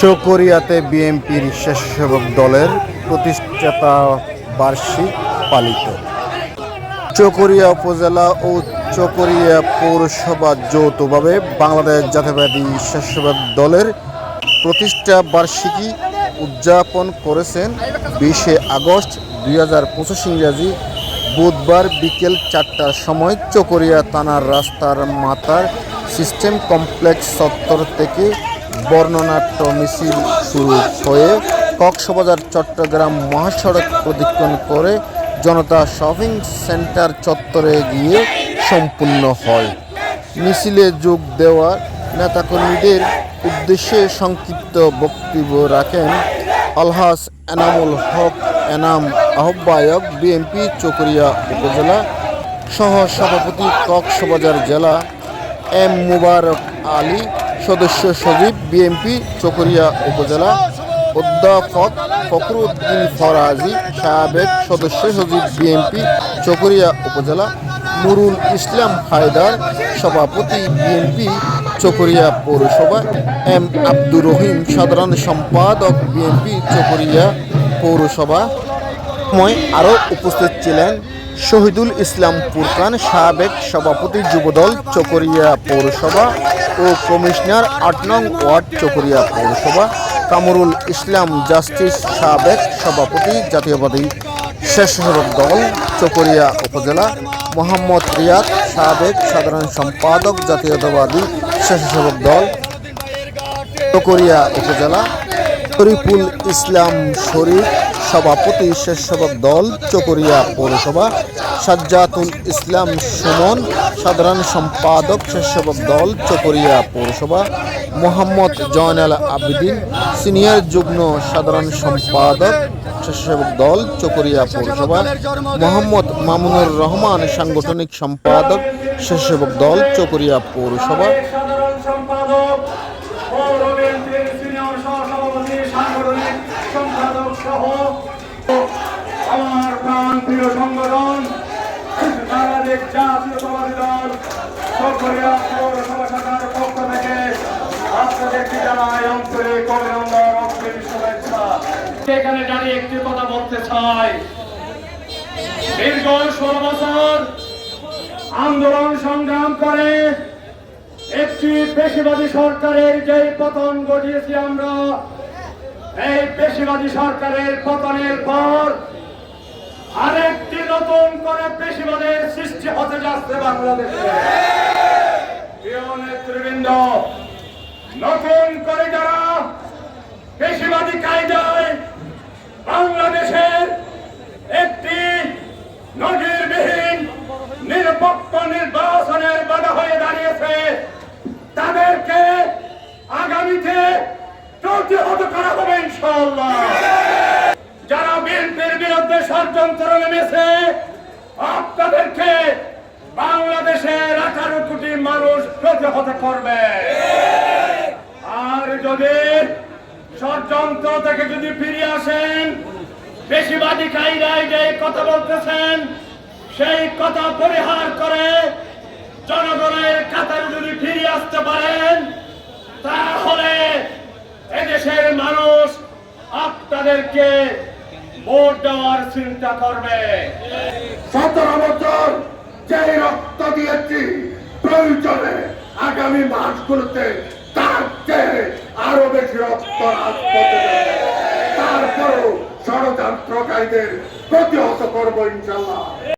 চকরিয়াতে বিএনপির স্বেচ্ছাসেবক দলের প্রতিষ্ঠাতা বার্ষিক পালিত। চকরিয়া উপজেলা ও চকরিয়া পৌরসভা যৌথভাবে বাংলাদেশ জাতীয়বাদী স্বেচ্ছাসেবক দলের প্রতিষ্ঠা বার্ষিকী উদযাপন করেছেন বিশে আগস্ট দুই হাজার পঁচিশ ইংরাজি বুধবার বিকেল চারটার সময় চকরিয়া থানার রাস্তার মাথার সিস্টেম কমপ্লেক্স চত্বর থেকে বর্ণনাট্য মিছিল শুরু হয়ে কক্সবাজার, চট্টগ্রাম মহাসড়ক প্রদক্ষিণ করে জনতা শপিং সেন্টার চত্বরে গিয়ে সম্পূর্ণ হয়। মিছিলে যোগ দেওয়া নেতাকর্মীদের উদ্দেশ্যে সংক্ষিপ্ত বক্তব্য রাখেন আলহাস এনামুল হক এনাম আহ্বায়ক বিএনপি চকরিয়া উপজেলা সহ সভাপতি কক্সবাজার জেলা এম মুবারক আলী সদস্য সচিব বিএনপি চকরিয়া উপজেলা, অধ্যাপক ফখরুদ্দিন ফরাজি, সাবেক সদস্য সচিব বিএনপি চকরিয়া উপজেলা, নুরুল ইসলাম হায়দার, সভাপতি বিএনপি চকরিয়া পৌরসভা, এম আব্দুর রহিম, সাধারণ সম্পাদক বিএনপি চকরিয়া পৌরসভা। সময় আরও উপস্থিত ছিলেন শহীদুল ইসলাম ফুরকান, সাবেক সভাপতি যুবদল, চকরিয়া পৌরসভা ও কমিশনার আট নং ওয়ার্ড, চকরিয়া পৌরসভা, কামরুল ইসলাম জাস্টিস, সাবেক সভাপতি, জাতীয়বাদী স্বেচ্ছাসেবক দল, চকরিয়া উপজেলা, মোহাম্মদ রিয়াদ, সাবেক সাধারণ সম্পাদক, জাতীয়তাবাদী স্বেচ্ছাসেবক দল, চকরিয়া উপজেলা শরীফুল ইসলাম শরীফ সভাপতি স্বেচ্ছাসেবক দল চকরিয়া পৌরসভা, সাজ্জাতুল ইসলাম সুমন, সাধারণ সম্পাদক স্বেচ্ছাসেবক দল চকরিয়া পৌরসভা, মোহাম্মদ জয়নাল আবিদিন, সিনিয়র যুগ্ম সাধারণ সম্পাদক স্বেচ্ছাসেবক দল চকরিয়া পৌরসভা, মোহাম্মদ মামুনুর রহমান সাংগঠনিক সম্পাদক স্বেচ্ছাসেবক দল চকরিয়া পৌরসভা সাধারণ সম্পাদক পৌর বিএনপির সিনিয়র সহসভাপতি সাংগঠনিক সম্পাদক সহ আমার প্রিয় সংগঠন, বাংলাদেশ জাতীয়তাবাদী দল সরকারিয়া পৌরসভা শাখার পক্ষ থেকে আপনাদেরকে জানাই আন্তরিক অভিনন্দন, অগ্রিম শুভেচ্ছা। এখানে দাঁড়িয়ে একটি কথা বলতে চাই। দীর্ঘ ষোলো বছর আন্দোলন সংগ্রাম করে একটি পেশিবাদী সরকারের যে পতন ঘটিয়েছি আমরা, এই পেশিবাদী সরকারের পতনের পর আরেকটি নতুন করে পেশিবাদের সৃষ্টি হতে যাচ্ছে বাংলাদেশে। নেতৃবৃন্দ, নতুন করে যারা পেশিবাদী কায়দায় বাংলাদেশের একটি নজিরবিহীন, নিরপেক্ষ নির্বাচনের বাধা হয়ে দাঁড়িয়েছে, তাদেরকে আগামীতে প্রতিহত করা হবে ইনশাল্লাহ যারা বিএনপির বিরুদ্ধে ষড়যন্ত্র নেমেছে। আপনাদেরকে বাংলাদেশের আঠারো কোটি মানুষ প্রতিহত করবে। আর যদি ষড়যন্ত্র থেকে যদি ফিরে আসেন, বেশিবাদী যে কথা বলতেছেন, সেই কথা পরিহার করে জনগণের কাতারে যদি ফিরে আসতে পারেন, তাহলে এদেশের মানুষ আপনাদেরকে ভোট দেওয়ার চিন্তা করবে। সতেরো বছর যে রক্ত দিয়েছি, প্রয়োজনে আগামী মাসগুলোতে তার চেয়ে আরও বেশি রক্ত তারপরেও ষড়যন্ত্রকারীদের প্রতিহত করব ইনশাল্লাহ।